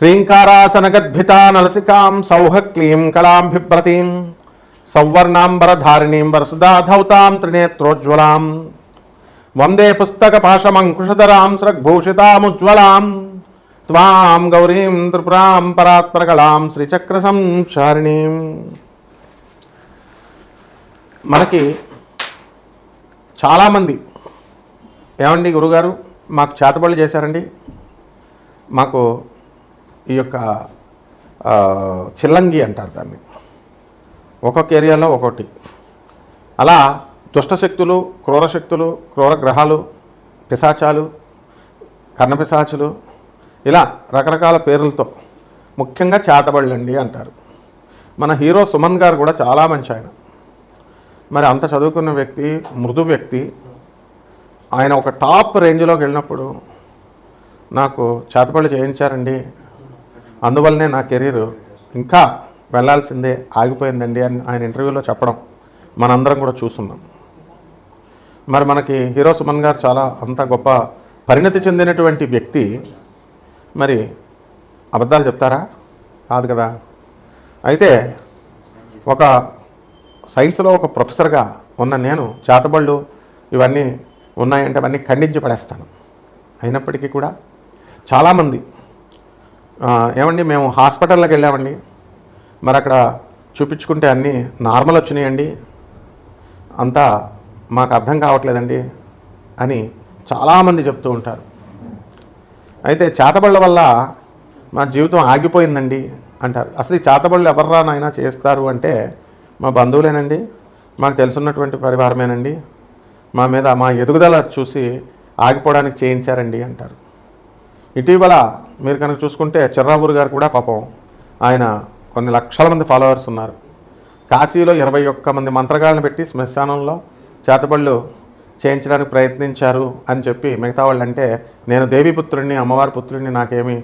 హ్రీంకారాసనగద్భితా నలసికాం సౌహ క్లీం కళాం సౌవర్ణాంబరధారిణీం వరసుధాధౌతాం త్రినేత్రోజ్వలాం వందే పుస్తకపాశమంకుశధరాం స్రగ్భూషితాముజ్వలాం త్వాం గౌరీం త్రిపురాం పరాత్పరకళాం శ్రీచక్రసంచారిణీం మనకి చాలామంది ఏమండి గురుగారు మాకు చేతబడులు చేశారండి? మాకు ఈ యొక్క చిల్లంగి అంటారు దాన్ని. ఒక్కొక్క ఏరియాలో ఒక్కొక్కటి. అలా దుష్టశక్తులు క్రూరశక్తులు క్రూర గ్రహాలు పిశాచాలు కర్ణపిశాచులు ఇలా రకరకాల పేర్లతో ముఖ్యంగా చేతబడులండి అంటారు. మన హీరో సుమన్ గారు కూడా చాలా మంచి ఆయన. మరి అంత చదువుకున్న వ్యక్తి మృదు వ్యక్తి ఆయన ఒక టాప్ రేంజ్లోకి వెళ్ళినప్పుడు నాకు చేతపళ్ళు చేయించారండి అందువల్లనే నా కెరీర్ ఇంకా వెళ్ళాల్సిందే ఆగిపోయిందండి అని ఆయన ఇంటర్వ్యూలో చెప్పడం మనందరం కూడా చూస్తున్నాం. మరి మనకి హీరో సుమన్ గారు చాలా అంత గొప్ప పరిణతి చెందినటువంటి వ్యక్తి. మరి అబద్ధాలు చెప్తారా? కాదు కదా. అయితే ఒక సైన్స్లో ఒక ప్రొఫెసర్గా ఉన్న నేను చేతబళ్ళు ఇవన్నీ ఉన్నాయంటే అవన్నీ ఖండించి పడేస్తాను. అయినప్పటికీ కూడా చాలామంది ఏమండి మేము హాస్పిటల్లోకి వెళ్ళామండి. మరి అక్కడ చూపించుకుంటే అన్నీ నార్మల్ వచ్చినాయండి. అంతా మాకు అర్థం కావట్లేదండి అని చాలామంది చెప్తూ ఉంటారు. అయితే చేతబళ్ళ వల్ల మా జీవితం ఆగిపోయిందండి అంటారు. అసలు ఈ చేతబళ్ళు ఎవర్రా నాయన చేస్తారు అంటే మా బంధువులేనండి మాకు తెలుసున్నటువంటి పరివారమేనండి. మా మీద మా ఎదుగుదల చూసి ఆగిపోవడానికి చేయించారండి అంటారు. ఇటీవల మీరు కనుక చూసుకుంటే చిర్రాబూరు గారు కూడా పాపం ఆయన కొన్ని లక్షల మంది ఫాలోవర్స్ ఉన్నారు. కాశీలో ఇరవై ఒక్క మంది మంత్రగాళ్ళని పెట్టి శ్మశానంలో చేతబళ్ళు చేయించడానికి ప్రయత్నించారు అని చెప్పి మిగతా వాళ్ళు అంటే నేను దేవీపుత్రుడిని అమ్మవారి పుత్రుడిని నాకేమి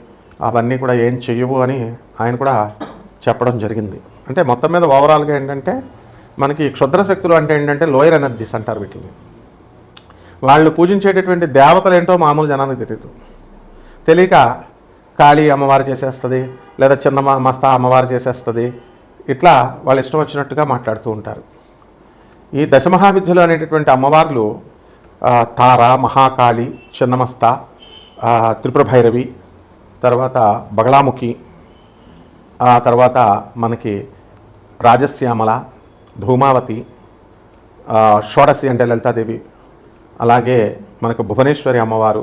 అవన్నీ కూడా ఏం చెయ్యవు అని ఆయన కూడా చెప్పడం జరిగింది. అంటే మొత్తం మీద ఓవరాల్గా ఏంటంటే మనకి క్షుద్ర శక్తులు అంటే ఏంటంటే లోయర్ ఎనర్జీస్ అంటారు వీటిని. వాళ్ళు పూజించేటటువంటి దేవతలు ఏంటో మామూలు జనానికి తెలియదు తెలియక కాళీ అమ్మవారు చేసేస్తుంది లేదా చిన్న మస్తా అమ్మవారు చేసేస్తుంది. ఇట్లా వాళ్ళు ఇష్టం వచ్చినట్టుగా మాట్లాడుతూ ఉంటారు. ఈ దశమహావిద్యలు అనేటటువంటి అమ్మవార్లు తార మహాకాళి చిన్నమస్త ఆ, త్రిపుర భైరవి తర్వాత బగళాముఖి ఆ తర్వాత మనకి రాజశ్యామల ధూమావతి షోడసి అంటే లలితాదేవి అలాగే మనకు భువనేశ్వరి అమ్మవారు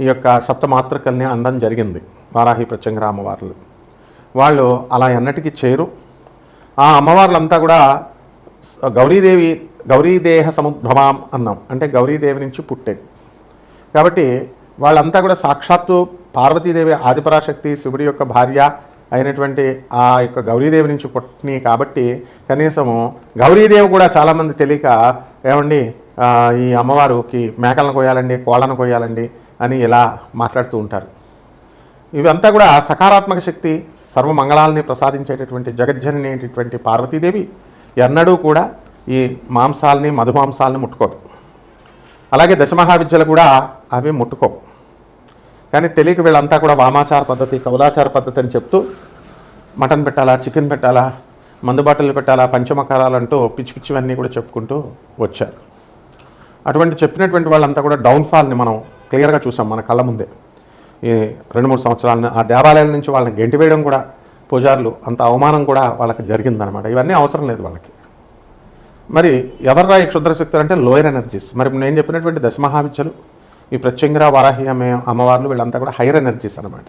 ఈ యొక్క సప్తమాతృకల్ని అనడం జరిగింది. వారాహి ప్రత్యంగరా అమ్మవార్లు. వాళ్ళు అలా ఎన్నటికీ చేరు ఆ అమ్మవార్లంతా కూడా గౌరీదేవి గౌరీదేహ సముద్భవాం అన్నాం. అంటే గౌరీదేవి నుంచి పుట్టేది. కాబట్టి వాళ్ళంతా కూడా సాక్షాత్తు పార్వతీదేవి ఆదిపరాశక్తి శివుడి యొక్క భార్య అయినటువంటి ఆ యొక్క గౌరీదేవి నుంచి పుట్టినాయి కాబట్టి కనీసము గౌరీదేవి కూడా చాలామంది తెలియక ఏమండి ఈ అమ్మవారికి మేకలను కొయ్యాలండి కోళ్ళను కొయ్యాలండి అని ఇలా మాట్లాడుతూ ఉంటారు. ఇవంతా కూడా సకారాత్మక శక్తి సర్వమంగళాలని ప్రసాదించేటటువంటి జగజ్జనని అనేటటువంటి పార్వతీదేవి ఎన్నడూ కూడా ఈ మాంసాలని మధుమాంసాలని ముట్టుకోదు. అలాగే దశమహావిద్యలు కూడా అవి ముట్టుకోవు. కానీ తెలియక వీళ్ళంతా కూడా వామాచార పద్ధతి కౌలాచార పద్ధతి అని చెప్తూ మటన్ పెట్టాలా చికెన్ పెట్టాలా మందు బాటిల్ పెట్టాలా పంచమకారాలు అంటూ పిచ్చి పిచ్చివన్నీ కూడా చెప్పుకుంటూ వచ్చారు. అటువంటి చెప్పినటువంటి వాళ్ళంతా కూడా డౌన్ఫాల్ని మనం క్లియర్గా చూసాం మన కళ్ళ ముందే. ఈ రెండు మూడు సంవత్సరాలను ఆ దేవాలయాల నుంచి వాళ్ళని గెంటి వేయడం కూడా పూజారులు అంత అవమానం కూడా వాళ్ళకి జరిగిందనమాట. ఇవన్నీ అవసరం లేదు వాళ్ళకి. మరి ఎవర్రా ఈ క్షుద్రశక్తులు అంటే లోయర్ ఎనర్జీస్. మరి నేను చెప్పినటువంటి దశమహావిద్యలు ఈ ప్రత్యంగిర వారాహి అమ్మే అమ్మవార్లు వీళ్ళంతా కూడా హైయర్ ఎనర్జీస్ అనమాట.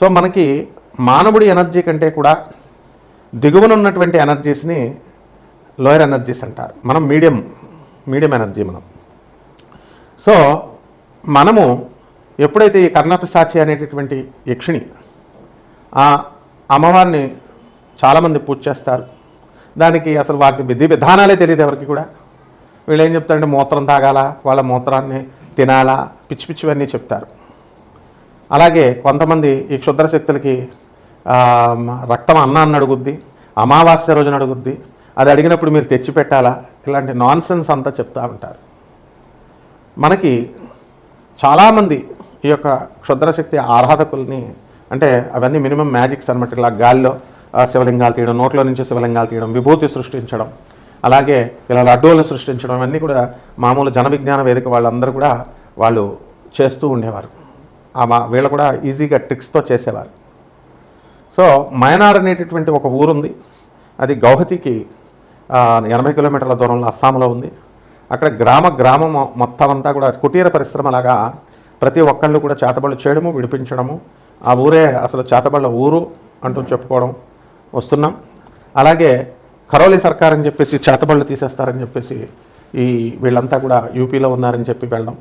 సో మనకి మానవుడి ఎనర్జీ కంటే కూడా దిగువన ఉన్నటువంటి ఎనర్జీస్ని లోయర్ ఎనర్జీస్ అంటారు. మనం మీడియం మీడియం ఎనర్జీ మనం. సో మనము ఎప్పుడైతే ఈ కర్ణపిశాచి అనేటటువంటి యక్షిణి ఆ అమ్మవారిని చాలామంది పూజ చేస్తారు. దానికి అసలు వాటి విధి విధానాలే తెలియదు ఎవరికి కూడా. వీళ్ళు ఏం చెప్తారంటే మూత్రం తాగాల? వాళ్ళ మూత్రాన్ని తినాలా? పిచ్చి పిచ్చివన్నీ చెప్తారు. అలాగే కొంతమంది ఈ క్షుద్ర శక్తులకి రక్తం అన్నాన్ని అడుగుద్ది అమావాస్య రోజున అడుగుద్ది అది అడిగినప్పుడు మీరు తెచ్చిపెట్టాలా? ఇలాంటి నాన్సెన్స్ అంతా చెప్తూ ఉంటారు. మనకి చాలామంది ఈ యొక్క క్షుద్రశక్తి ఆరాధకుల్ని అంటే అవన్నీ మినిమం మ్యాజిక్స్ అనమాట ఇలా గాల్లో శివలింగాలు తీయడం నోట్లో నుంచి శివలింగాలు తీయడం విభూతి సృష్టించడం అలాగే ఇలా లడ్డూలు సృష్టించడం అవన్నీ కూడా మామూలు జన విజ్ఞాన వేదిక వాళ్ళందరూ కూడా వాళ్ళు చేస్తూ ఉండేవారు. ఆ మా వీళ్ళు కూడా ఈజీగా ట్రిక్స్తో చేసేవారు. సో మయనార్ అనేటటువంటి ఒక ఊరుంది. అది గౌహతికి ఎనభై కిలోమీటర్ల దూరంలో అస్సాంలో ఉంది. అక్కడ గ్రామ గ్రామం మొత్తం అంతా కూడా కుటీర పరిశ్రమలాగా ప్రతి ఒక్కళ్ళు కూడా చేతబళ్ళు చేయడము విడిపించడము. ఆ ఊరే అసలు చేతబళ్ళ ఊరు అంటూ చెప్పుకోవడం వస్తున్నాం. అలాగే కరోలి సర్కార్ అని చెప్పేసి చేతబళ్ళు తీసేస్తారని చెప్పేసి ఈ వీళ్ళంతా కూడా యూపీలో ఉన్నారని చెప్పి వెళ్ళడం.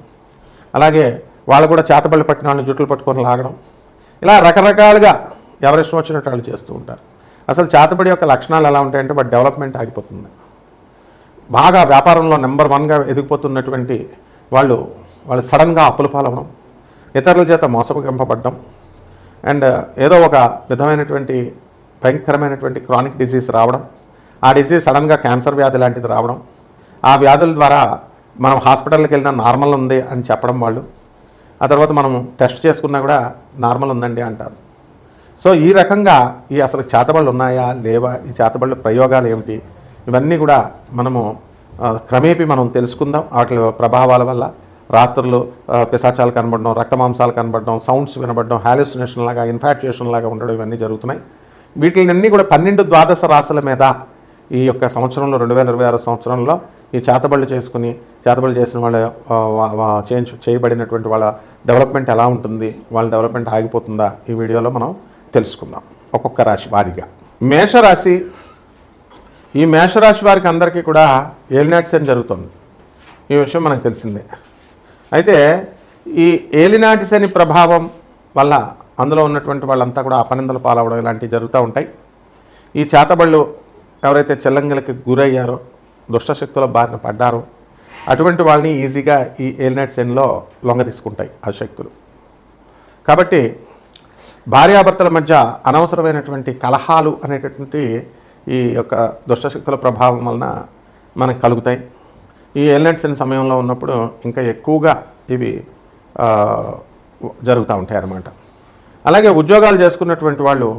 అలాగే వాళ్ళు కూడా చేతబళ్ళు పట్టిన వాళ్ళని జుట్లు పట్టుకొని లాగడం. ఇలా రకరకాలుగా ఎవరిష్టం వచ్చినట్టు వాళ్ళు చేస్తూ ఉంటారు. అసలు చేతబడి యొక్క లక్షణాలు ఎలా ఉంటాయంటే వాటి డెవలప్మెంట్ ఆగిపోతుంది. బాగా వ్యాపారంలో నెంబర్ వన్గా ఎదిగిపోతున్నటువంటి వాళ్ళు వాళ్ళు సడన్గా అప్పుల పాలవడం ఇతరుల చేత మోసగింపబడడం అండ్ ఏదో ఒక విధమైనటువంటి భయంకరమైనటువంటి క్రానిక్ డిసీజ్ రావడం ఆ డిసీజ్ సడన్గా క్యాన్సర్ వ్యాధి లాంటిది రావడం ఆ వ్యాధుల ద్వారా మనం హాస్పిటల్కి వెళ్ళినా నార్మల్ ఉంది అని చెప్పడం వాళ్ళు. ఆ తర్వాత మనం టెస్ట్ చేసుకున్నా కూడా నార్మల్ ఉందండి అంటారు. సో ఈ రకంగా ఈ అసలు చేతబళ్ళు ఉన్నాయా లేవా ఈ చేతబళ్ళు ప్రయోగాలు ఏమిటి ఇవన్నీ కూడా మనము క్రమేపీ మనం తెలుసుకుందాం. వాటి ప్రభావాల వల్ల రాత్రులు పిశాచాలు కనబడడం రక్తమాంసాలు కనబడడం సౌండ్స్ వినబడడం హాలిసినేషన్ లాగా ఇన్ఫాక్చుయేషన్ లాగా ఉండడం ఇవన్నీ జరుగుతున్నాయి. వీటిలన్నీ కూడా పన్నెండు ద్వాదశ రాశుల మీద ఈ యొక్క సంవత్సరంలో రెండు వేల ఇరవై ఆరు సంవత్సరంలో ఈ చేతబళ్ళు చేసుకుని చేతబళ్ళు చేసిన వాళ్ళ ఆ, చేంజ్ చేయబడినటువంటి వాళ్ళ డెవలప్మెంట్ ఎలా ఉంటుంది వాళ్ళ డెవలప్మెంట్ ఆగిపోతుందా ఈ వీడియోలో మనం తెలుసుకుందాం. ఒక్కొక్క రాశి వారిగా. మేషరాశి ఈ మేషరాశి వారికి అందరికీ కూడా ఏలినాటి శని జరుగుతుంది. ఈ విషయం మనకు తెలిసిందే. అయితే ఈ ఏలినాటి శని ప్రభావం వల్ల అందులో ఉన్నటువంటి వాళ్ళంతా కూడా అపనిందలు పాలవడం ఇలాంటివి జరుగుతూ ఉంటాయి. ఈ చేతబళ్ళు ఎవరైతే చెల్లంగిలకి గురయ్యారో దుష్టశక్తుల బారిన పడ్డారో అటువంటి వాళ్ళని ఈజీగా ఈ ఏలినాటి శనిలో లొంగ తీసుకుంటాయి ఆ శక్తులు. కాబట్టి భార్యాభర్తల మధ్య అనవసరమైనటువంటి కలహాలు అనేటటువంటి ఈ యొక్క దుష్టశక్తుల ప్రభావం వలన మనకు కలుగుతాయి. ఈ ఎల్నెట్స్ సమయంలో ఉన్నప్పుడు ఇంకా ఎక్కువగా ఇవి జరుగుతూ ఉంటాయి అన్నమాట. అలాగే ఉద్యోగాలు చేసుకున్నటువంటి వాళ్ళు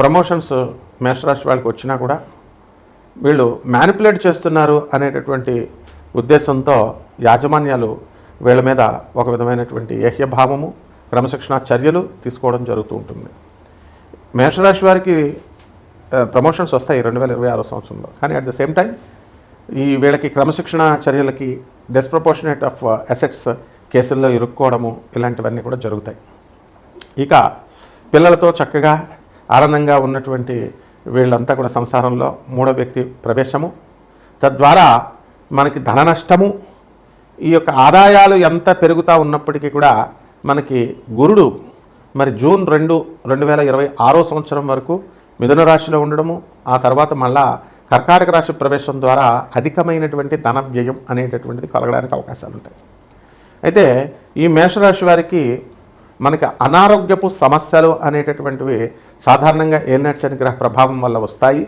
ప్రమోషన్స్ మేషరాశి వాళ్ళకి వచ్చినా కూడా వీళ్ళు మ్యానిపులేట్ చేస్తున్నారు అనేటటువంటి ఉద్దేశంతో యాజమాన్యాలు వీళ్ళ మీద ఒక విధమైనటువంటి ఏహ్యభావము క్రమశిక్షణ చర్యలు తీసుకోవడం జరుగుతూ ఉంటుంది. మేషరాశి వారికి ప్రమోషన్స్ వస్తాయి రెండు వేల ఇరవై ఆరో సంవత్సరంలో. కానీ అట్ ద సేమ్ టైం ఈ వీళ్ళకి క్రమశిక్షణ చర్యలకి డిస్ప్రపోర్షనేట్ ఆఫ్ అసెట్స్ కేసుల్లో ఇరుక్కోవడము ఇలాంటివన్నీ కూడా జరుగుతాయి. ఇక పిల్లలతో చక్కగా ఆనందంగా ఉన్నటువంటి వీళ్ళంతా కూడా సంసారంలో మూడో వ్యక్తి ప్రవేశము. తద్వారా మనకి ధన నష్టము ఈ యొక్క ఆదాయాలు ఎంత పెరుగుతూ ఉన్నప్పటికీ కూడా మనకి గురుడు మరి జూన్ రెండు రెండు వేల ఇరవై ఆరో సంవత్సరం వరకు మిథున రాశిలో ఉండడము ఆ తర్వాత మళ్ళా కర్కాటక రాశి ప్రవేశం ద్వారా అధికమైనటువంటి ధన వ్యయం అనేటటువంటిది కలగడానికి అవకాశాలు ఉంటాయి. అయితే ఈ మేషరాశి వారికి మనకి అనారోగ్యపు సమస్యలు అనేటటువంటివి సాధారణంగా ఏలినాటి శనిగ్రహ ప్రభావం వల్ల వస్తాయి.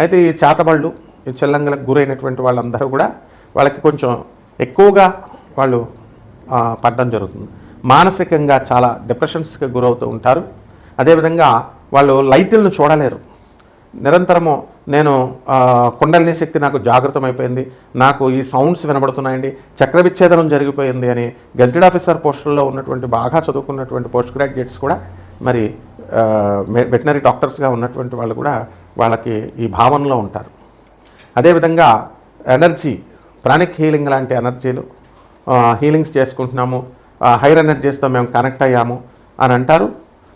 అయితే ఈ చేతబళ్ళు ఈ చెల్లంగలకు గురైనటువంటి వాళ్ళందరూ కూడా వాళ్ళకి కొంచెం ఎక్కువగా వాళ్ళు పడడం జరుగుతుంది. మానసికంగా చాలా డిప్రెషన్స్కి గురవుతూ ఉంటారు. అదేవిధంగా వాళ్ళు లైట్లను చూడలేరు. నిరంతరము నేను కుండలిని శక్తి నాకు జాగృతం అయిపోయింది నాకు ఈ సౌండ్స్ వినబడుతున్నాయండి. చక్ర విచ్ఛేదనం జరిగిపోయింది అని గెజిటెడ్ ఆఫీసర్ పోస్టుల్లో ఉన్నటువంటి బాగా చదువుకున్నటువంటి పోస్ట్ గ్రాడ్యుయేట్స్ కూడా మరి వెటనరీ డాక్టర్స్గా ఉన్నటువంటి వాళ్ళు కూడా వాళ్ళకి ఈ భావనలో ఉంటారు. అదేవిధంగా ఎనర్జీ ప్రాణిక్ హీలింగ్ లాంటి ఎనర్జీలు హీలింగ్స్ చేసుకుంటున్నాము. హైర్ ఎనర్జీస్తో మేము కనెక్ట్ అయ్యాము అని అంటారు.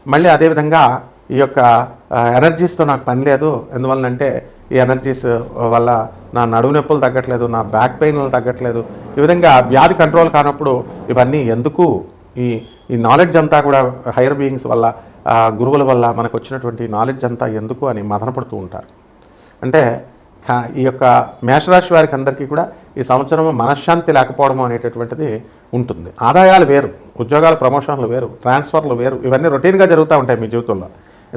మళ్ళీ అదేవిధంగా ఈ యొక్క ఎనర్జీస్తో నాకు పని లేదు. ఎందువల్లంటే ఈ ఎనర్జీస్ వల్ల నా నడువు నొప్పులు తగ్గట్లేదు నా బ్యాక్ పెయిన్లు తగ్గట్లేదు. ఈ విధంగా వ్యాధి కంట్రోల్ కానప్పుడు ఇవన్నీ ఎందుకు? ఈ ఈ నాలెడ్జ్ అంతా కూడా హైయర్ బీయింగ్స్ వల్ల గురువుల వల్ల మనకు వచ్చినటువంటి నాలెడ్జ్ అంతా ఎందుకు అని మదనపడుతూ ఉంటారు. అంటే ఈ యొక్క మేషరాశి వారికి అందరికీ కూడా ఈ సంవత్సరం మనశ్శాంతి లేకపోవడం అనేటటువంటిది ఉంటుంది. ఆదాయాలు వేరు ఉద్యోగాల ప్రమోషన్లు వేరు ట్రాన్స్ఫర్లు వేరు ఇవన్నీ రొటీన్గా జరుగుతూ ఉంటాయి మీ జీవితంలో.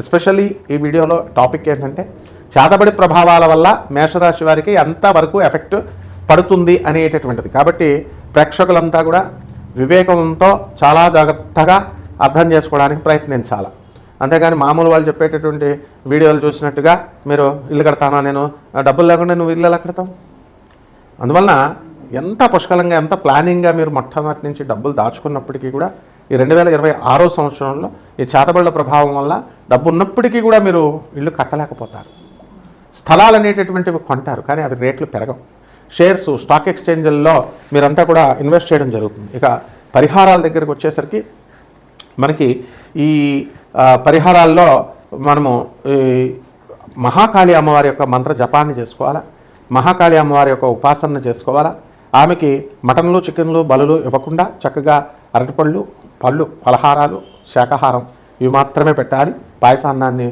ఎస్పెషల్లీ ఈ వీడియోలో టాపిక్ ఏంటంటే చేతబడి ప్రభావాల వల్ల మేషరాశి వారికి ఎంతవరకు ఎఫెక్ట్ పడుతుంది అనేటటువంటిది. కాబట్టి ప్రేక్షకులంతా కూడా వివేకంతో చాలా జాగ్రత్తగా అర్థం చేసుకోవడానికి ప్రయత్నించాలి. అంతేగాని మామూలు వాళ్ళు చెప్పేటటువంటి వీడియోలు చూసినట్టుగా మీరు ఇల్లు కడతానా నేను డబ్బులు లేకుండా నువ్వు ఇల్లు ఎలా కడతావు? అందువలన ఎంత పుష్కలంగా ఎంత ప్లానింగ్గా మీరు మొట్టమొదటి నుంచి డబ్బులు దాచుకున్నప్పటికీ కూడా ఈ రెండు వేల ఇరవై ఆరో సంవత్సరంలో ఈ చేతబడుల ప్రభావం వల్ల డబ్బు ఉన్నప్పటికీ కూడా మీరు ఇల్లు కట్టలేకపోతారు. స్థలాలు అనేటటువంటివి కొంటారు కానీ అవి రేట్లు పెరగవు. షేర్స్ స్టాక్ ఎక్స్చేంజ్ల్లో మీరంతా కూడా ఇన్వెస్ట్ చేయడం జరుగుతుంది. ఇక పరిహారాల దగ్గరకు వచ్చేసరికి మనకి ఈ పరిహారాల్లో మనము ఈ మహాకాళి అమ్మవారి యొక్క మంత్ర జపాన్ని చేసుకోవాలా? మహాకాళి అమ్మవారి యొక్క ఉపాసన చేసుకోవాలా? ఆమెకి మటన్లు చికెన్లు బలులు ఇవ్వకుండా చక్కగా అరటిపళ్ళు పళ్ళు పలహారాలు శాకాహారం ఇవి మాత్రమే పెట్టాలి. పాయసాన్నాన్ని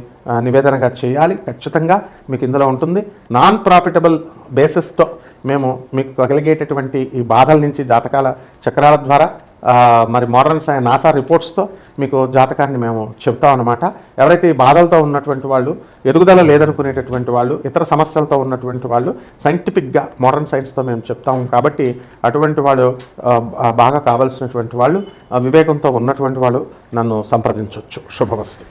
నివేదనగా చేయాలి. ఖచ్చితంగా మీకు ఇందులో ఉంటుంది. నాన్ ప్రాఫిటబుల్ బేసిస్తో మేము మీకు కలిగేటటువంటి ఈ బాధల నుంచి జాతకాల చక్రాల ద్వారా మరి మోడర్న్ సై నాసా రిపోర్ట్స్తో మీకు జాతకాన్ని మేము చెప్తాం అనమాట ఎవరైతే ఈ బాధలతో ఉన్నటువంటి వాళ్ళు ఎదుగుదల లేదనుకునేటటువంటి వాళ్ళు ఇతర సమస్యలతో ఉన్నటువంటి వాళ్ళు సైంటిఫిక్గా మోడర్న్ సైన్స్తో మేము చెప్తాము కాబట్టి అటువంటి వాళ్ళు బాగా కావాల్సినటువంటి వాళ్ళు వివేకంతో ఉన్నటువంటి వాళ్ళు నన్ను సంప్రదించవచ్చు శుభవస్తు